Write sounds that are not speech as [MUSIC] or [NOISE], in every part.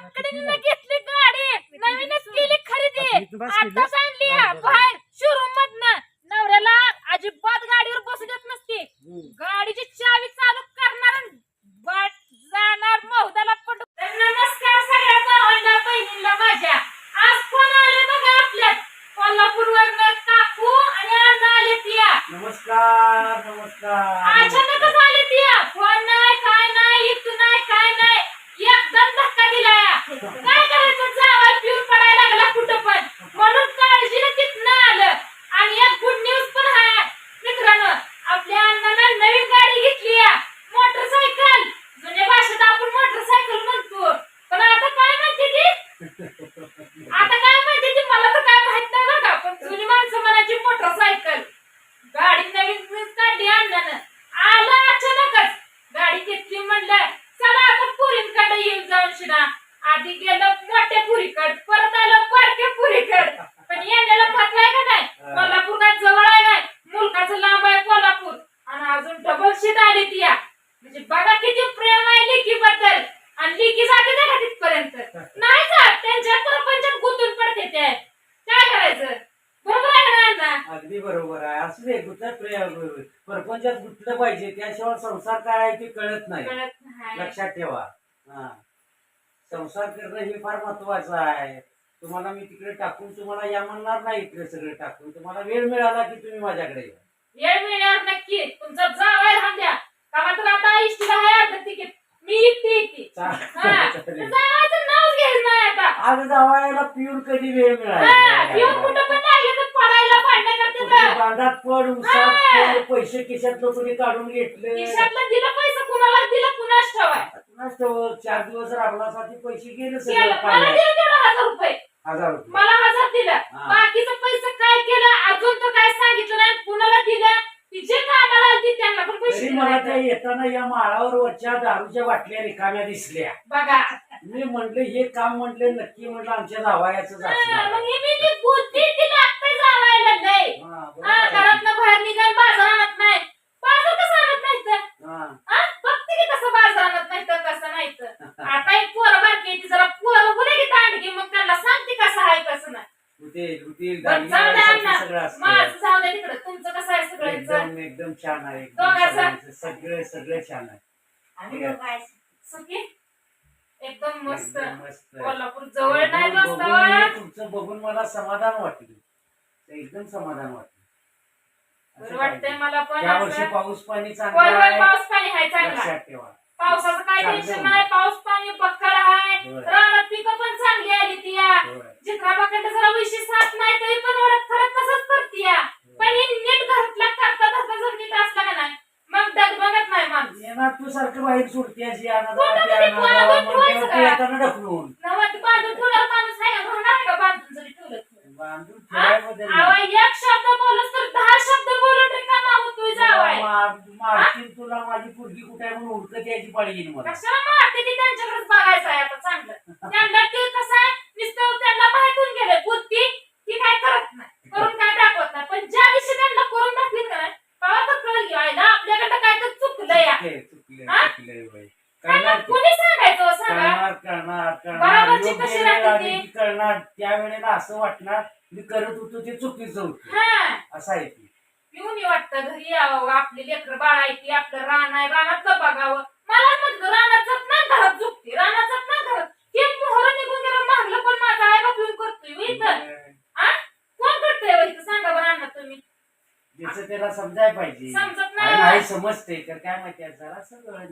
तातडीने घेतली गाडी. नवीनच केली खरेदी. इथून बस केली? आताच आणली बरं, बरं. बाहेर शोरूम मधनं. नवऱ्याला अजिबात गाडीवर बसू देत नसती. हम्म. गाडीची चावी चालू करणार बाट जाणार पडू. नमस्कार सगळ्या भावांना माझ्या. आज कोण आले बघा आपल्यात? कोल्हापूरवरनं काकू आणि अण्णा आले नमस्कार नमस्कार अचानकच आले तिया फोन नाही काय नाही इथं नाही काय नाही एकदम काय करायचं? जावा पिऊन पडायला लागला कुठं पण. म्हणून काळजीने तिथनं आलं. आणि एक गुड न्यूज पण आहे मित्रांनो आपल्या अण्णानं नवीन गाडी घेतली मोटरसायकल. जुन्या भाषेत आपण मोटरसायकल म्हणतो. पण आता काय माहिती ती? आता काय माहिती ती? मला तर काय माहीत नाही बघा पण जुनी माणसं म्हणायची मोटरसायकल. गाडी नवीन वीज काढली अण्णानं. आलं अचानकच. गाडी घेतली म्हणलं पुरींकडे येऊन जाऊन शिना आधी गेलं मोठ्या पुरीकड परत आलं बारक्या पुरीकड. पण येण्याला फाटलाय का नाही. कोल्हापूर काय जवळ आहे काय? मुलकाचं लांब आहे कोल्हापूर. आणि अजून डबल शीट आली ती या. म्हणजे बघा किती प्रेम आहे लिकी बद्दल आणि लिकी जाते ना का तिथपर्यंत? नाही जात. त्यांच्या प्रपंचात गुंतून पडते ते. काय करायचं? बरोबर आहे ना? अगदी बरोबर आहे. असू दे गुतत प्रे- परपंचात गुंतलं पाहिजे. त्याशिवाय संसार काय आहे ते कळत नाही. कळत नाही. लक्षात ठेवा. हा. संसार करणं हे फार महत्वाचं आहे. तुम्हाला मी तिकडे टाकून तुम्हाला या म्हणणार नाही इकडे सगळं टाकून. तुम्हाला वेळ मिळाला की तुम्ही माझ्याकडे या. वेळ मिळणार नक्की. तुमचा जावाय राहून द्या. का आता इष्टीला आहे अर्ध तिकीट. मी हा. [LAUGHS] चालेल. जावायचं नावच घ्यायचं नाही आता. आज जावायला पिऊन कधी वेळ मिळाला? येऊन कुठं पडायला भांडण करते कुठे तर. बांधात पड उसात. पड पैसे खिशातलं कोणी काढून घेतले खिशातलं दिलं पैसे कुणाला दिलं कुणाच ठेवाय कुणास ठाऊक, चार दिवस राबलासाठी पैसे गेले केलं. सगळं मला पाण्यात. दिलं तेवढं हजार रुपये हजार रुपये मला हजार दिलं हा. बाकीचं पैसे काय केलं अजून तर काय सांगितलं नाही कुणाला दिलं ती जे कामाला आली त्यांना पण पैसे तरी मला. त्या येताना या माळावर वरच्या दारूच्या बाटल्या रिकाम्या दिसल्या बघा मी म्हंटल हे काम म्हंटले नक्की म्हटलं आमच्या जावायाच हा, मग हे मी ती बुद्धी ती लागते जावायला नाही. हा, बाहेर निघाल बाजार आणत नाही बाजार कसं आणत नाही तर हा? बघते की कसं बाजार आणत नाही तर कसं नाही तर [LAUGHS] आता एक पोरं बारकी आहे, ती जरा पोरं बोले की मग त्यांना सांगते कसं आहे नाही. माझं जाऊ दे तिकडं. तुमचं कसं आहे सगळ्यांचं एकदम छान आहे सगळं सगळं छान आहे. सुखी? एकदम मस्त. कोल्हापूर जवळ नाही तुमचं बघून मला समाधान वाटलं एकदम समाधान असं बरं वाटतंय. मला पण या वर्षी असं. पाऊस पाणी होय, चांगलं होय, आहे. पाऊस पाणी आहे चांगला लक्षात ठेवा. पावसाचं काय चांगलं टेन्शन होणार. नाही पाऊस पाणी पक्कड आहे. होय. रानात पिकं पण चांगली आली ती या. होय. चित्राबाकडे जरा विशेष साथ नाही तरी पण ओळख खरं तसंच करते या. पण ही नीट घरातला करता धरता जर नीट असला का नाही मग डगमगत नाही माणूस. येणार तू सारखं बाहेर सुटते अशी ते पोरं ते? येताना ढकलून. नवं ते बांधून ठेवल्यावर माणूस आहे का घरात आहे का बांधून जरी ठेवलं तर? बांधून एक शब्द बोलूस तर दहा शब्द बोलून रिकामा होतोय जावाय मारतील तुला माझी पोरगी कुठे आहे म्हणून उडकत यायची पाळी येईल मला. कशाला मारते ती त्यांच्याकडेच बघायचं आहे आता चांगलं. त्यांना ते कसं आहे नुसतं त्यांना माहितून गेलं बुद्धी ती काय करत नाही करून काय दाखवत नाही पण ज्या दिवशी त्यांना करून दाखवीत का नाही तेव्हा तर कळलं की आईला आपल्याकडे काय तर चुकलं या चुकले चुकले हा? चुकले बाई त्यांना करणार ते. कोणी सांगायचं हो सांगा करणार करणार करणार बरोबरची योग्य कशी वेळ राहते आली ती? की करणार त्यावेळेला असं वाटणार मी करत होतो ते चुकीचं होतं. हा. असं आहे ते. येऊन वाटतं घरी यावं आपली लेकर बाळ आहे ती आपलं रान आहे रानात का बघावं. मला रानात जात नाही घरात झोपते जात नाही घरात ते मोहर निघून गेलं मागलं पण माझा आई बाप येऊन करतोय हो इथं? हा कोण करतोय हो इथं? सांगा बरं अण्णा तुम्ही. ज्याचं त्याला समजायला पाहिजे. समजत नाही. समजते तर काय माहिती आहे जरा सगळं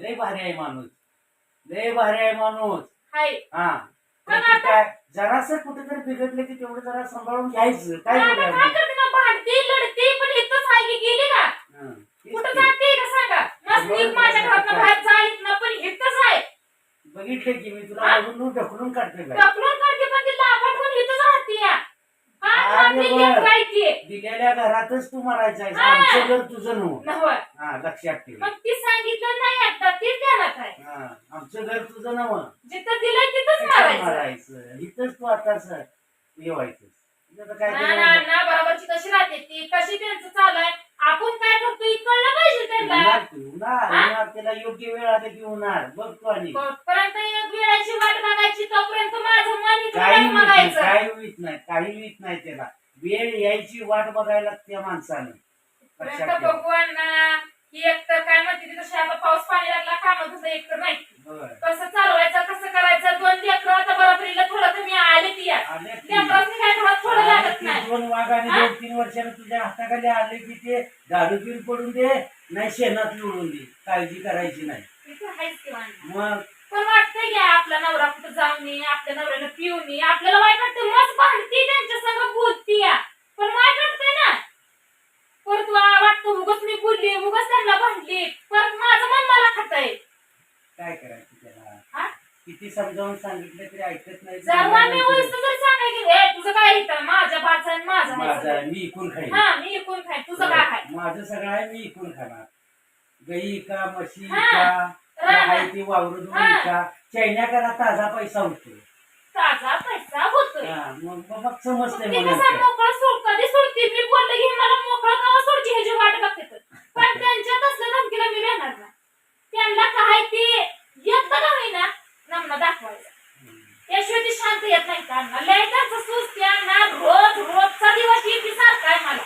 लय भारी आहे माणूस. लय भारी आहे माणूस. हाय. हा. ते काय? जरासं कुठेतरी बिघडलं की तेवढं जरा सांभाळून घ्यायचं. काय आता बोलायचं काय करते ना भांडते लढते पण इथंच आहे की गेली का? हं. तेच कुठं ते. जाते का सांगा? मस्ती माझ्या घरात बाहेर जाईत ना पण इथंच आहे बघितलं की मी तुला अजून ढकलून काढते बाई. ढकलून दिलेल्या घरातच तू मरायचा आमचं घर तुझं नव्ह लक्षात ठेव. मग ती सांगितलं नाही आता ते घरात आहे आमचं घर तुझं नव्ह जिथं दिलं तिथंच मरायचं. इथंच तू आता सर येवायचं बाबाची कशी राहते ती? कशी त्यांचं चालू आपण काय करतो कळलं पाहिजे त्यांना. त्याला योग्य वेळ आता घेऊनार बघतो आणि. पर्यंत एक वेळाची वाट बघायची तोपर्यंत माझं काही काही होईत नाही. काही होईत नाही त्याला. वेळ यायची वाट बघायला लागते माणसाने लक्षात ठेवा. अण्णा ही एकतर काय म्हणते ती तशी आता पाऊस पाणी लागला कामं तसं एकतर नाही बरं. कसं चालवायचं कसं करायचं दोन लेकरं आता बरोबरीला थोडं तर मी आले ती या आले की- लेकरांनी काय घरात थोडं लागत की नाही दोन वाघ आणि हा? दोन तीन वर्षाने तुझ्या हाताखाली आले की ते दारू पिऊन पडून दे नाही शेणात लुळून दे काळजी करायची नाही आहेच. मग वाटतंय की आपला नवरा कुठं जाऊन ये आपल्या नवऱ्याला पिऊन ये आपल्याला वाईट वाटतं मस्त भांडती त्यांच्या संग बोलती पण वाईट वाटतंय ना. परत वाटतं उगच मी बोलली उगच त्यांना भांडली. परत माझं मन मला खातंय. काय करायचं त्याला? हा? किती समजावून सांगितलं तरी ऐकत नाही मी जर ए तुझं काय माझ्या माझं आहे. आहे, मी इकून खाईन. हा मी तुझं काय खाय माझं सगळं आहे मी इकून खाणार. गाई का म्हशी. का? हा. आहे ती वावरून हा. का चैन्या करा ताजा पैसा होतो ताजा पैसा होतोय हा, मग मग समजते मला कसा मोकळा सोड कधी सोडते मी बोलले की मला मोकळा कवा सोडची ह्याची वाट बघते तर. पण त्यांच्यात असल्या धमकीला मी राहणार ना त्यांना काय ते येत का होईना नमना दाखवायचं त्याशिवाय ती शांत येत नाही त्यांना लय त्यांचं सूस त्यांना रोज रोजचा दिवस येते सारखा आहे मला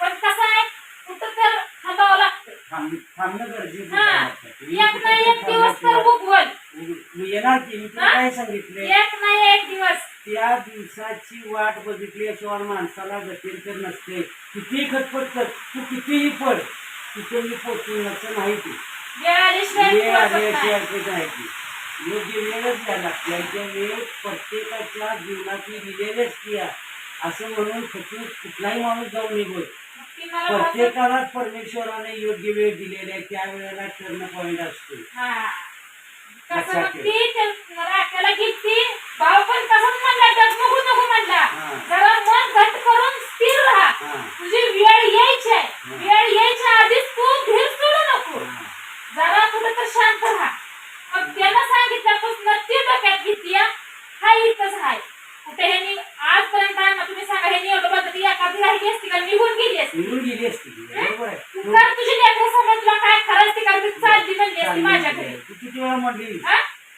पण कसं आहे कुठं तर थांबावं लागतं थांब- थांबणं गरजेचं हा आहे एक ना कुठं एक दिवस तर मी येणार की? मी तुला हा? काय सांगितले एक नाही एक दिवस. त्या दिवसाची वाट बघितल्याशिवाय माणसाला गतीर नसते. किती खटपट कर तू कितीही पड तिथे मी पोचण्याचं नाही ते. ते. योग्य वेळच द्यायला लागते त्या वेळ प्रत्येकाच्या जीवनाची दिलेलीच आहे. असं म्हणून खचून कुठलाही माणूस जाऊन निघोय. ती मला वाटतं- प्रत्येकाला परमेश्वराने योग्य वेळ दिलेला आहे त्या वेळेला टर्न पॉइंट असतो. कसं लक्षात मग ठेव. ती ते राख्याला घेतली भाऊ पण तसंच म्हणला डगमगू नको म्हणला हा. जरा मन घट करून स्थिर राहा हा. तुझी वेळ यायची आहे हा. वेळ यायच्या आधीच तू धीर सोडू नको हा. जरा कुठं तर शांत राहा मग त्यानं सांगितल्यापासून ती डोक्यात घेतली हा इथंच आहे कुठे ह्यांनी आजपर्यंत आहे ना तुम्ही सांगा ह्यांनी एवढं बघत एखादी राहिली असती का निघून गेली असती निघून गेली असती. बरोबर आहे तू तू- कर तुझी लेकरं तुला काय खरंच ती का ती चालली म्हणली असती आहे. तू किती वेळा म्हणली हा?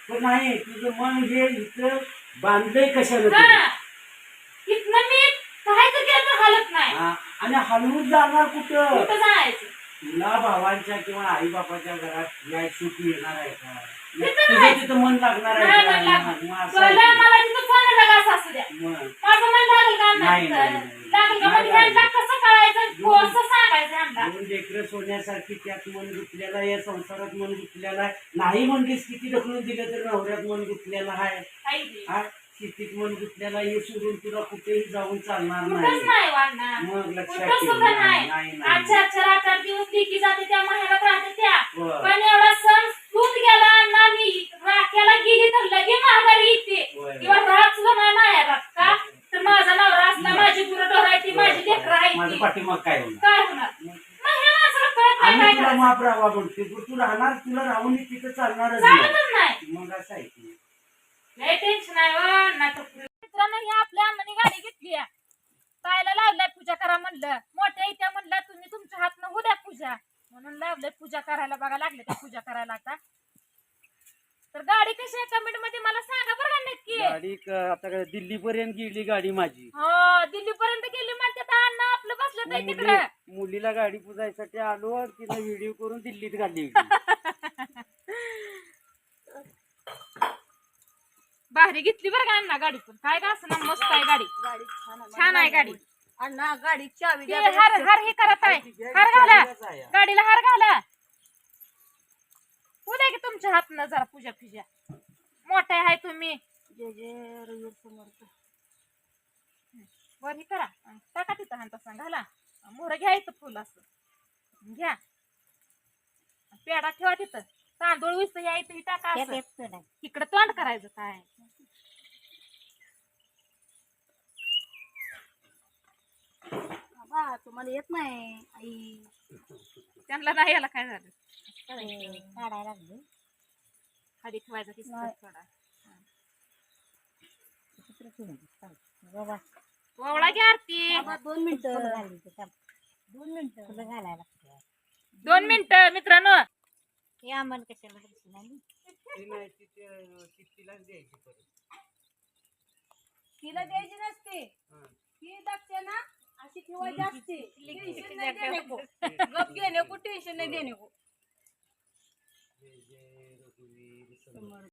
पण नाही तुझं मन हे इथं बांधलंय कशाला हा. तुझं? इथनं मी काय तर केलं तर हालत नाही हा. आणि हलवून जाणार कुठं कुठं जायचं तुला भावांच्या किंवा आई बापाच्या घरात या सुख मिळणार आहे का तिथं तुझं नाही. तिथं मन लागणार आहे नाही का म्हणला. मग- मग असं आहे तुला ते. मला तिथं फोन लागा असू द्या मग माझं मन लागेल का नाही, नाही नाही, नाही. लागेल का नाही म्हणजे ह्यांना लागेल. कसं कळायचं कसं सांगायचं ह्यांना दोन लेकरं सोन्यासारखी त्यात मन गुंतलेलं आहे या संसारात मन गुंतलेलं आहे नाही म्हणलीस किती ढकलून दिलं तर नवऱ्यात मन गुंतलेलं आहे आई. हा शेतीत मन हे सोडून तुला कुठेही जाऊन चालणार कुठंच नाही नाही वाढणार. मग लक्षात कुठं ठेव. सुद्धा नाही, नाही. नाही, नाही. आजच्या चार आठ आठ दिवस लिखी जाते त्या माहेरात राहते त्या. बरं. पण एवढा सण सूत गेला ना मी राख्याला गेली तर लगे महागारी येते. किंवा राहत सुद्धा नाही माहेरात का? तर माझा नवरा असला माझी गुरं ढोरायची माझी लेकरं माझं आहे पाठीमाग काय होणार? काय होणार? मग हे माणसाला कळत नाही आणि काय तुला करायचं माप राहावा म्हणते पण तू राहणार तुला राहून तिथं चालणारच नाही. चालतच नाही. मग असं आहे की. लय टेन्शन आहे व ना तर मित्रांनो ही आपल्या अम्माने गाडी घेतली आहे. ताईला लावलाय पूजा करा म्हणलं. मोठ्या इथ्या म्हणलं तुम्ही तुमच्या हातनं होऊ द्या पूजा. म्हणून लावलंय पूजा करायला. बघा लागले त्या पूजा करायला आता? तर गाडी कशी आहे? कमेंटमध्ये मला सांगा बरं का नक्की. गाडी क- आता दिल्ली पर्यंत गेली गाडी माझी. हो दिल्ली पर्यंत गेली म्हणते तर अण्णा आपलं बसलं तिकडे मुली- मुलीला गाडी पुजायसाठी आलो आणि तिला व्हिडिओ करून दिल्लीत घालली होती. [LAUGHS] भारी घेतली बरं का अण्णा गाडी पण. काय का असं ना मस्त आहे गाडी. गाडी छान आहे. छान आहे गाडी. अण्णा गाडी चावी ते द्या हार हार हे करत आहे. हार घाला. गाडीला हार घाला. उद्या की तुमच्या हातनं जरा पूजा फिजा. मोठे आहे तुम्ही. जय जय रविवार समर्थ वर हे करा. अन टाका तिथं हान तसा घाला. मोहर घ्या इथं फुल असं. घ्या. पेडा ठेवा तिथं. तांदूळ विस्त या इथं ही टाका असं. इकडं तोंड करायचं काय? तुम्हाला येत नाही आई. त्यांना नाही याला काय झालं? काढायला लागले. खाली ठेवायचं किस्सा नाही. थोडा बाबा ओवळा घ्या आरती. बाबा दोन मिनिटं. दोन मिनिटं. फुलं घालायला लागते. दोन मिनिटं मित्रांनो. हे आम्हाला कशाला दिसून आली ती ती ते- ती. तिला द्यायची नसते. हं. ही दक्षिणा अशी ठेवायची असते. टेन्शन नाही देणे को गप घेणे को टेन्शन नाही देणे को